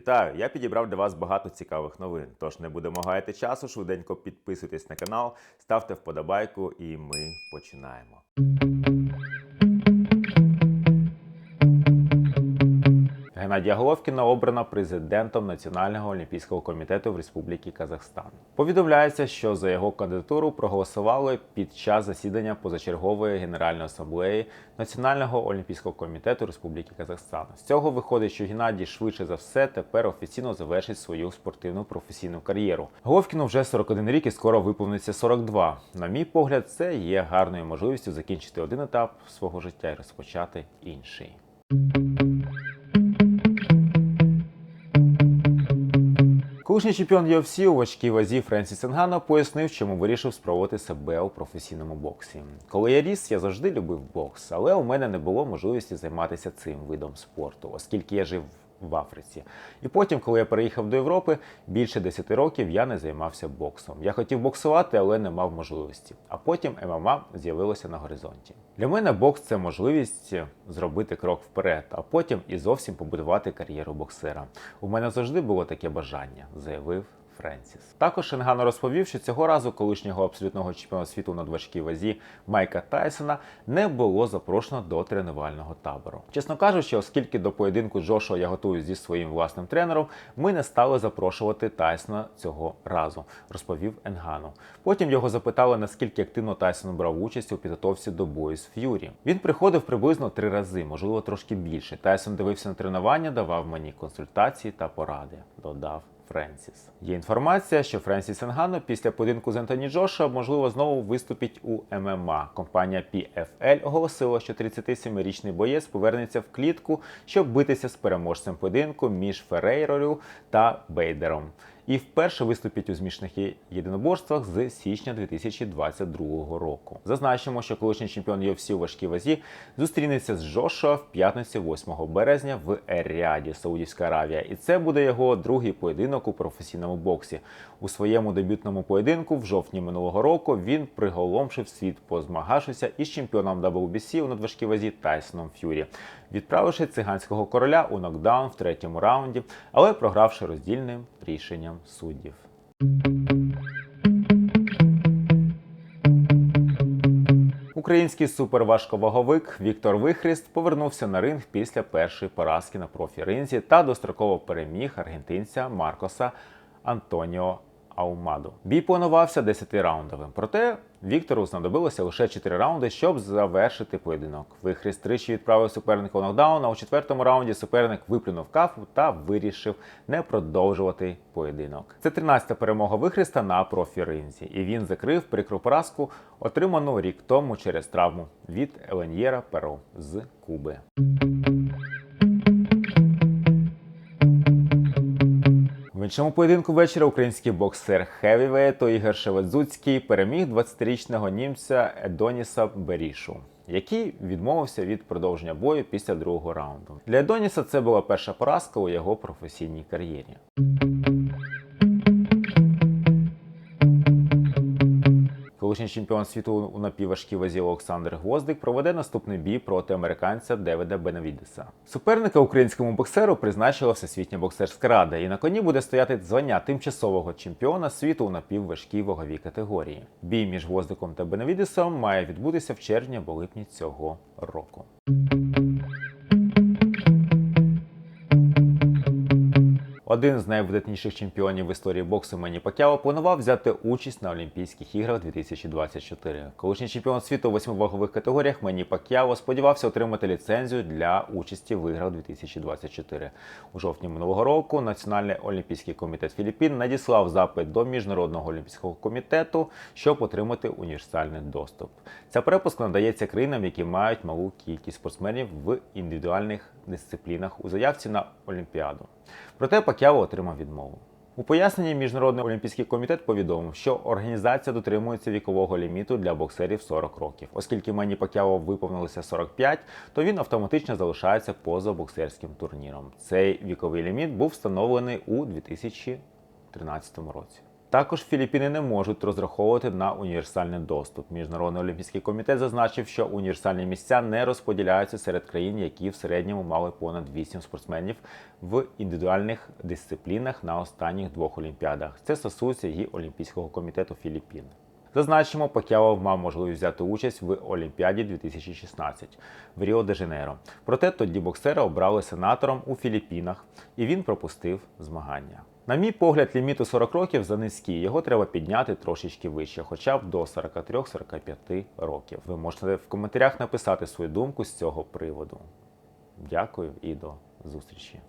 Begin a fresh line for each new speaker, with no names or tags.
Вітаю! Я підібрав для вас багато цікавих новин. Тож не будемо гаяти часу, швиденько підписуйтесь на канал, ставте вподобайку, і ми починаємо. Геннадія Головкіна обрана президентом Національного олімпійського комітету в Республіці Казахстан. Повідомляється, що за його кандидатуру проголосували під час засідання позачергової Генеральної асамблеї Національного олімпійського комітету Республіки Казахстан. З цього виходить, що Геннадій швидше за все тепер офіційно завершить свою спортивну професійну кар'єру. Головкіну вже 41 рік і скоро виповниться 42. На мій погляд, це є гарною можливістю закінчити один етап свого життя і розпочати інший. Колишній чемпіон UFC у важкій вазі Френсіс Енгано пояснив, чому вирішив спробувати себе у професійному боксі. Коли я ріс, я завжди любив бокс, але у мене не було можливості займатися цим видом спорту, оскільки я жив в Африці. І потім, коли я переїхав до Європи, більше 10 років я не займався боксом. Я хотів боксувати, але не мав можливості. А потім ММА з'явилося на горизонті. Для мене бокс це можливість зробити крок вперед, а потім і зовсім побудувати кар'єру боксера. У мене завжди було таке бажання, заявив. Френсіс. Також Шенгано розповів, що цього разу колишнього абсолютного чемпіона світу на важкій вазі Майка Тайсона не було запрошено до тренувального табору. Чесно кажучи, оскільки до поєдинку Джошуа я готую зі своїм власним тренером, ми не стали запрошувати Тайсона цього разу, розповів Енгано. Потім його запитали, наскільки активно Тайсон брав участь у підготовці до бою з Ф'юрі. Він приходив приблизно три рази, можливо, трошки більше. Тайсон дивився на тренування, давав мені консультації та поради. Додав. Френсіс. Є інформація, що Френсіс Енгано після поєдинку з Ентоні Джоша можливо знову виступить у ММА. Компанія PFL оголосила, що 37-річний боєць повернеться в клітку, щоб битися з переможцем поєдинку між Ферейрою та Бейдером. І вперше виступить у змішних єдиноборствах з січня 2022 року. Зазначимо, що колишній чемпіон UFC у важкій вазі зустрінеться з Джошуа в п'ятницю 8 березня в Еріаді, Саудівська Аравія, і це буде його другий поєдинок у професійному боксі. У своєму дебютному поєдинку в жовтні минулого року він приголомшив світ, позмагавшися із чемпіоном WBC у надважкій вазі Тайсоном Ф'юрі, відправивши циганського короля у нокдаун в третьому раунді, але програвши роздільним рішенням суддів. Український суперважковаговик Віктор Вихріст повернувся на ринг після першої поразки на профі-ринзі та достроково переміг аргентинця Маркоса Антоніо Аумаду. Бій планувався 10-раундовим, проте Віктору знадобилося лише 4 раунди, щоб завершити поєдинок. Вихріст тричі відправив суперника у нокдаун, а у четвертому раунді суперник виплюнув кафу та вирішив не продовжувати поєдинок. Це 13-та перемога Вихріста на профі-ринзі, і він закрив прикру поразку, отриману рік тому через травму від Елен'єра Перо з Куби. Іншому поєдинку вечора український боксер Хевівейту Ігор Шеведзуцький переміг 20-річного німця Едоніса Берішу. Який відмовився від продовження бою після другого раунду. Для Едоніса це була перша поразка у його професійній кар'єрі. Колишній чемпіон світу у напівважкій вазі Олександр Гвоздик проведе наступний бій проти американця Девида Бенавідеса. Суперника українському боксеру призначила Всесвітня боксерська рада, і на коні буде стояти звання тимчасового чемпіона світу у напівважкій ваговій категорії. Бій між Гвоздиком та Бенавідесом має відбутися в червні або липні цього року. Один з найвидатніших чемпіонів в історії боксу Мені Пакяо планував взяти участь на Олімпійських іграх 2024. Колишній чемпіон світу у восьми вагових категоріях Мені Пакяо сподівався отримати ліцензію для участі в іграх 2024. У жовтні минулого року Національний олімпійський комітет Філіппін надіслав запит до Міжнародного олімпійського комітету, щоб отримати універсальний доступ. Ця перепуска надається країнам, які мають малу кількість спортсменів в індивідуальних дисциплінах у заявці на Олімпіаду. Проте Пакяо отримав відмову. У поясненні Міжнародний олімпійський комітет повідомив, що організація дотримується вікового ліміту для боксерів 40 років. Оскільки Мені Пакяо виповнилося 45, то він автоматично залишається поза боксерським турніром. Цей віковий ліміт був встановлений у 2013 році. Також Філіппіни не можуть розраховувати на універсальний доступ. Міжнародний олімпійський комітет зазначив, що універсальні місця не розподіляються серед країн, які в середньому мали понад 8 спортсменів в індивідуальних дисциплінах на останніх двох олімпіадах. Це стосується і Олімпійського комітету Філіппін. Зазначимо, Пакяо мав можливість взяти участь в Олімпіаді 2016 в Ріо де Жанейро. Проте тоді боксера обрали сенатором у Філіппінах, і він пропустив змагання. На мій погляд, ліміту 40 років за низький. Його треба підняти трошечки вище, хоча б до 43-45 років. Ви можете в коментарях написати свою думку з цього приводу. Дякую і до зустрічі.